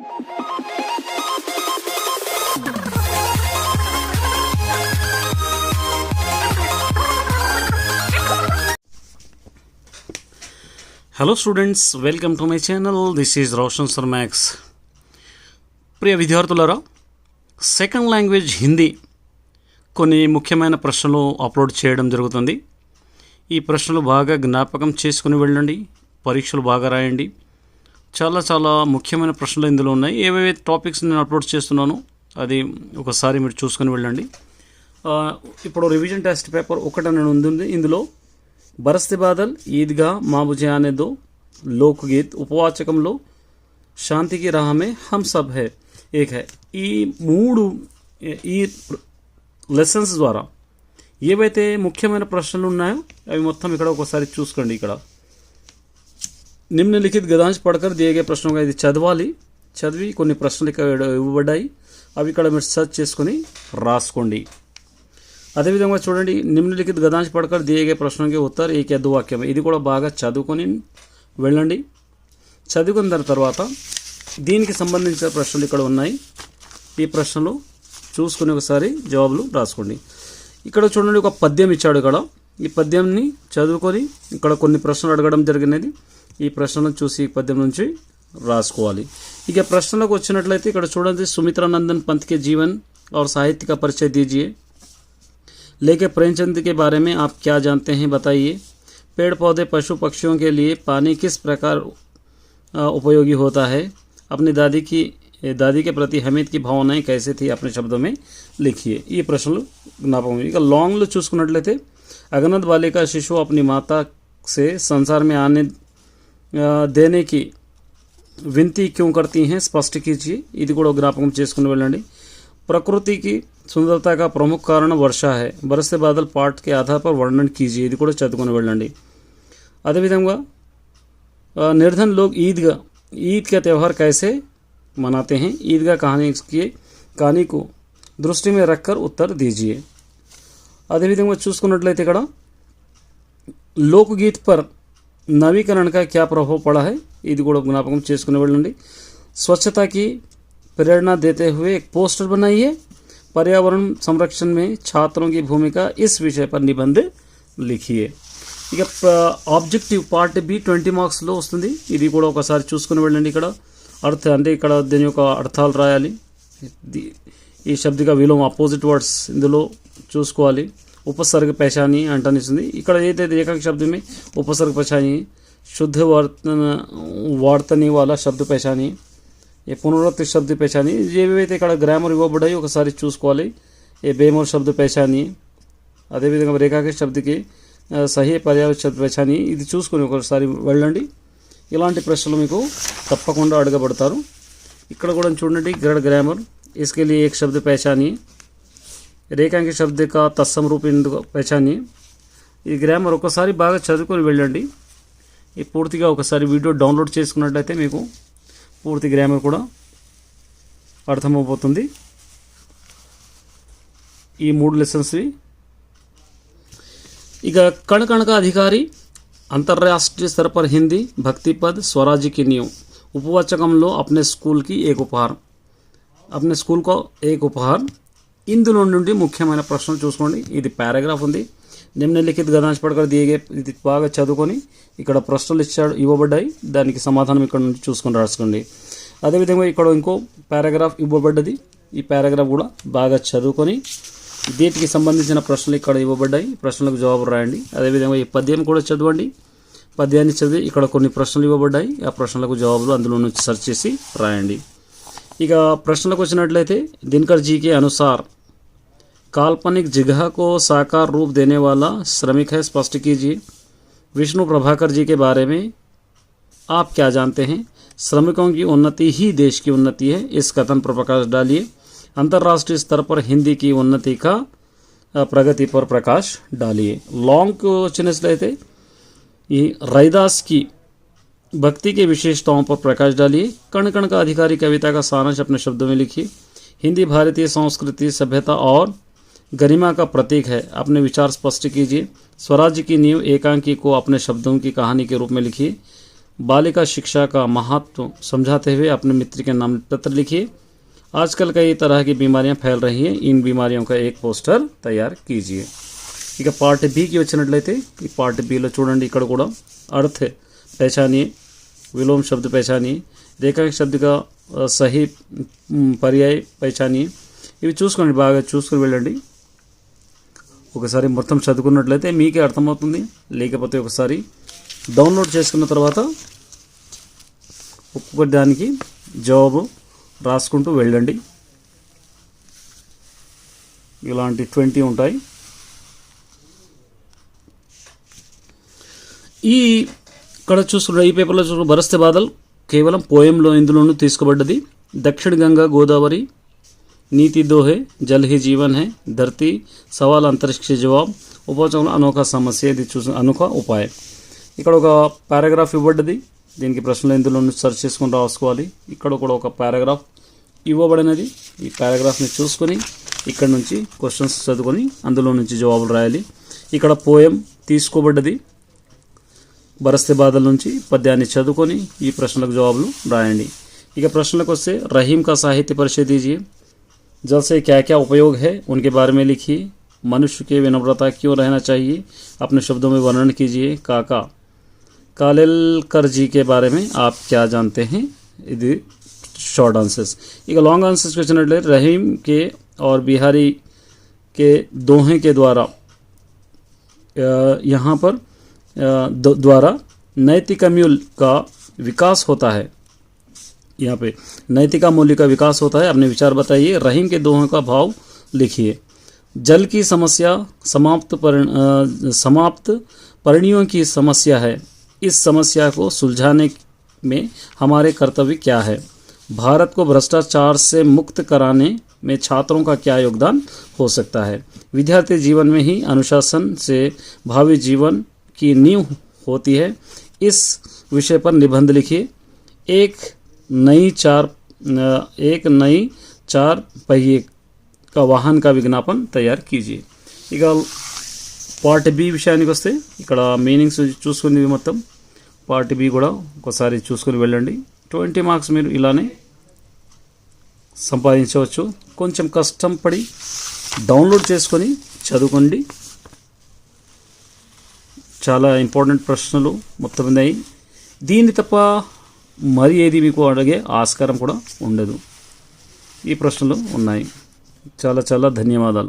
Hello students welcome to my channel this is Roshan sir max ప్రియ విద్యార్థులారా second language Hindi కొన్ని ముఖ్యమైన ప్రశ్నలు upload చేయడం జరుగుతుంది. ఈ ప్రశ్నలు బాగా జ్ఞాపకం చేసుకుని వెళ్ళండి. పరీక్షలు బాగా రాయండి. చాలా చాలా ముఖ్యమైన ప్రశ్నలు ఇందులో ఉన్నాయి. ఏవేవి టాపిక్స్ నేను అప్లోడ్ చేస్తున్నానో అది ఒకసారి మీరు చూసుకొని వెళ్ళండి. ఇప్పుడు రివిజన్ టెస్ట్ పేపర్ ఒకటి ఉంది. ఇందులో బరస్తి బాదల్ ఈద్గా మాబుజే అనే దో లోక్గీత్ ఉపవాచకంలో శాంతికి రాహమే హమ్ సబ్ హై ఏక్ హై. ఈ మూడు ఈ లెసన్స్ ద్వారా ఏవైతే ముఖ్యమైన ప్రశ్నలు ఉన్నాయో అవి మొత్తం ఇక్కడ ఒకసారి చూసుకోండి ఇక్కడ. నిమ్నలిఖిత్ గదాంశ పడకర్ దిగే ప్రశ్నగా ఇది చదవాలి. చదివి కొన్ని ప్రశ్నలు ఇక్కడ ఇవ్వబడ్డాయి. అవి ఇక్కడ మీరు సెర్చ్ చేసుకొని రాసుకోండి. అదేవిధంగా చూడండి నిమ్నలిఖిత్ గదాంశ పడకర్ దిగే ప్రశ్నకి ఉత్తర్ ఏకే దో వాక్యం. ఇది కూడా బాగా చదువుకొని వెళ్ళండి. చదువుకున్న తర్వాత దీనికి సంబంధించిన ప్రశ్నలు ఇక్కడ ఉన్నాయి. ఈ ప్రశ్నలు చూసుకుని ఒకసారి జవాబులు రాసుకోండి. ఇక్కడ చూడండి ఒక పద్యం ఇచ్చాడు ఇక్కడ. ఈ పద్యంని చదువుకొని ఇక్కడ కొన్ని ప్రశ్నలు అడగడం జరిగినది. ఈ ప్రశ్నలను చూసి ఈ పద్యం నుంచి రాసుకోవాలి ఇక ప్రశ్నలకు వచ్చినట్లయితే ఇక్కడ చూడండి సుమిత్రానందన్ పంత్ के जीवन और साहित्य का परिचय दीजिए लेके प्रेमचंद के बारे में आप क्या जानते हैं बताइए पेड़ पौधे पशु पक्षियों के लिए पानी किस प्रकार अ, उपयोगी होता है अपनी दादी की दादी के प्रति हमीद की भावनाएं कैसे थी अपने शब्दों में लिखिए ఈ ప్రశ్నలు జ్ఞాపకం ఇక లాంగ్లో చూసుకున్నట్లయితే अगनत बालिका शिशु अपनी माता से संसार में आने अ, देने की विनती क्यों करती हैं स्पष्ट कीजिए इध ज्ञापक चुस्कानी प्रकृति की सुंदरता का प्रमुख कारण वर्षा है बरस से बादल पार्ट के आधार पर वर्णन कीजिए इध चुने वेलें अदे विधा निर्धन लोग ईदगा ईद का त्यौहार कैसे मनाते हैं ईदगा कहानी इसकी कहानी को दृष्टि में रखकर उत्तर दीजिए अदे विधि चूसक इकड़ लोकगीत पर नवीकरण का क्या प्रभाव पड़ा है ఇది కూడా జ్ఞాపకం చేసుకుని వెళ్ళండి स्वच्छता की प्रेरणा देते हुए एक पोस्टर बनाइए पर्यावरण संरक्षण में छात्रों की भूमिका इस विषय पर निबंध लिखिए ఇక ఆబ్జెక్టివ్ పార్ట్ బి ట్వంటీ మార్క్స్లో వస్తుంది ఇది కూడా ఒకసారి చూసుకుని వెళ్ళండి ఇక్కడ అర్థ అంటే ఇక్కడ దీని యొక్క అర్థాలు రాయాలి ఇది- ఈ శబ్దిక విలోమ అపోజిట్ వర్డ్స్ ఇందులో చూసుకోవాలి ఉపసర్గ पेशानी అంటనిస్తుంది ఇక్కడ ఏదైతే ఏకాంక शब्द में उपसर्ग पेशानी शुद्ध वर्तन వార్తని వాళ్ళ శబ్ద पेशानी ఏ పునరుక్తి శబ్ద पेशानी ఏవైతే ఇక్కడ గ్రామర్ ఇవ్వబడ్డాయి ఒకసారి చూసుకోవాలి ఏ బేమోర్ శబ్ద पेशानी అదేవిధంగా రేఖాకి శబ్దకి ఆ, సహీ పర్యాయ శబ్ద पेशानी ఇది చూసుకొని ఒకసారి వెళ్ళండి ఇలాంటి ప్రశ్నలు మీకు తప్పకుండా అడగబడతారు ఇక్కడ కూడా చూడండి గ్రడ్ గ్రామర్ इसके लिए एक शब्द पहचानिए రేఖాంకి శబ్ద కా తత్సమ రూప ఎందుకు పహచాని ఈ గ్రామర్ ఒకసారి బాగా చదువుకొని వెళ్ళండి ఈ పూర్తిగా ఒకసారి వీడియో డౌన్లోడ్ చేసుకున్నట్లయితే మీకు పూర్తి గ్రామర్ కూడా అర్థమైపోతుంది ఈ మూడు లెసన్స్వి ఇక कण कण का अधिकारी अंतर्राष्ट्रीय स्तर पर हिंदी भक्ति पद स्वराज्य की नींव ఉపవాచకంలో अपने स्कूल की एक उपहार अपने स्कूल को एक उपहार ఇందులో నుండి ముఖ్యమైన ప్రశ్నలు చూసుకోండి. ఇది పారాగ్రాఫ్ ఉంది. నిమ్నలిఖిత్ గదాంశ పడకర్ దిగే ఇది బాగా చదువుకొని ఇక్కడ ప్రశ్నలు ఇచ్చాడు ఇవ్వబడ్డాయి. దానికి సమాధానం ఇక్కడ నుంచి చూసుకొని రాసుకోండి. అదేవిధంగా ఇక్కడ ఇంకో పారాగ్రాఫ్ ఇవ్వబడ్డది. ఈ పారాగ్రాఫ్ కూడా బాగా చదువుకొని వీటికి సంబంధించిన ప్రశ్నలు ఇక్కడ ఇవ్వబడ్డాయి. ప్రశ్నలకు జవాబు రాయండి. అదేవిధంగా ఈ పద్యం కూడా చదవండి. పద్యాన్ని చదివి ఇక్కడ కొన్ని ప్రశ్నలు ఇవ్వబడ్డాయి. ఆ ప్రశ్నలకు జవాబులు అందులో నుంచి సెర్చ్ చేసి రాయండి. ఇక ప్రశ్నలకు వచ్చినట్లయితే దినకర్ जी के अनुसार काल्पनिक जगह को साकार रूप देने वाला श्रमिक है स्पष्ट कीजिए विष्णु प्रभाकर जी के बारे में आप क्या जानते हैं श्रमिकों की उन्नति ही देश की उन्नति है इस कथन पर प्रकाश डालिए अंतर्राष्ट्रीय स्तर पर हिंदी की उन्नति का अ, प्रगति पर प्रकाश डालिए लॉन्ग को వచ్చినట్లయితే ఈ रैदास की भक्ति की विशेषताओं पर प्रकाश डालिए कण कण का अधिकारी कविता का सारांश अपने शब्दों में लिखिए हिंदी भारतीय संस्कृति सभ्यता और गरिमा का प्रतीक है अपने विचार स्पष्ट कीजिए स्वराज्य की नींव एकांकी को अपने शब्दों की कहानी के रूप में लिखिए बालिका शिक्षा का महत्व समझाते हुए अपने मित्र के नाम पत्र लिखिए आजकल कई तरह की बीमारियां फैल रही हैं इन बीमारियों का एक पोस्टर तैयार कीजिए ఇక పార్ట్ బికి వచ్చినట్లయితే ఈ పార్ట్ బిలో చూడండి ఇక్కడ కూడా अर्थ पहचानिए విలోమ శబ్ద పైచాని రేఖాకి శబ్దిగా సహీ పర్యాయ పైచాని ఇవి చూసుకోండి బాగా చూసుకుని వెళ్ళండి. ఒకసారి మొత్తం చదువుకున్నట్లయితే మీకే అర్థమవుతుంది. లేకపోతే ఒకసారి డౌన్లోడ్ చేసుకున్న తర్వాత ఒక్కొక్కటి దానికి జవాబు రాసుకుంటూ వెళ్ళండి. ఇలాంటి ట్వంటీ ఉంటాయి. ఈ ఇక్కడ చూస్తున్న ఈ పేపర్లో చూసుకున్న బరస్తే బాధలు కేవలం పోయంలో ఇందులోనూ తీసుకోబడ్డది. దక్షిణ గంగా గోదావరి నీతి దోహే జల్ హీ జీవన్ హే ధర్తీ సవాల్ అంతరిక్ష జవాబ్ ఉపవచనంలో అనోఖ సమస్య ఇది చూసిన అనోఖ ఉపాయం. ఇక్కడ ఒక పారాగ్రాఫ్ ఇవ్వబడ్డది. దీనికి ప్రశ్నలు ఇందులో సర్చ్ సెర్చ్ చేసుకొని రాసుకోవాలి. ఇక్కడ కూడా ఒక పారాగ్రాఫ్ ఇవ్వబడినది. ఈ పారాగ్రాఫ్ని చూసుకొని ఇక్కడ నుంచి క్వశ్చన్స్ చదువుకొని అందులో నుంచి జవాబులు రాయాలి. ఇక్కడ పోయం తీసుకోబడ్డది. బరస్తే బాధల నుంచి పద్యాన్ని చదువుకొని जवाब ప్రశ్నలకు జవాబులు రాయండి. ఇక ప్రశ్నలకు వస్తే रहीम का साहित्य परिचय दीजिए जल से क्या क्या उपयोग है उनके बारे में लिखिए मनुष्य के विनम्रता क्यों रहना चाहिए अपने शब्दों में वर्णन कीजिए काका कालेलकर जी के बारे में आप क्या जानते हैं यदि शॉर्ट आंसर्स एक लॉन्ग आंसर्स क्वेश्चन रहीम के और बिहारी के दोहे के द्वारा यहाँ पर द्वारा नैतिक मूल्य का विकास होता है। यहाँ पे नैतिका मूल्य का विकास होता है। अपने विचार बताइए। रहीम के दोहों का भाव लिखिए। जल की समस्या समाप्त पर समाप्त परिणियों की समस्या है। इस समस्या को सुलझाने में हमारे कर्तव्य क्या है? भारत को भ्रष्टाचार से मुक्त कराने में छात्रों का क्या योगदान हो सकता है? विद्यार्थी जीवन में ही अनुशासन से भावी जीवन की नींव होती है इस विषय पर निबंध लिखिए एक नई चार अ, एक नई चार पहिए का वाहन का विज्ञापन तैयार कीजिए ఇక పార్ట్ బి విషయానికి వస్తే ఇక్కడ మీనింగ్స్ చూసుకునేవి మొత్తం పార్ట్ బి కూడా ఒకసారి చూసుకుని వెళ్ళండి ట్వంటీ మార్క్స్ మీరు ఇలానే సంపాదించవచ్చు కొంచెం కష్టం పడి డౌన్లోడ్ చేసుకొని చదువుకోండి చాలా ఇంపార్టెంట్ ప్రశ్నలు మొత్తం ఉన్నాయి దీన్ని తప్ప మరి ఏది మీకు అడిగే ఆస్కారం కూడా ఉండదు. ఈ ప్రశ్నలు ఉన్నాయి. చాలా చాలా ధన్యవాదాలు.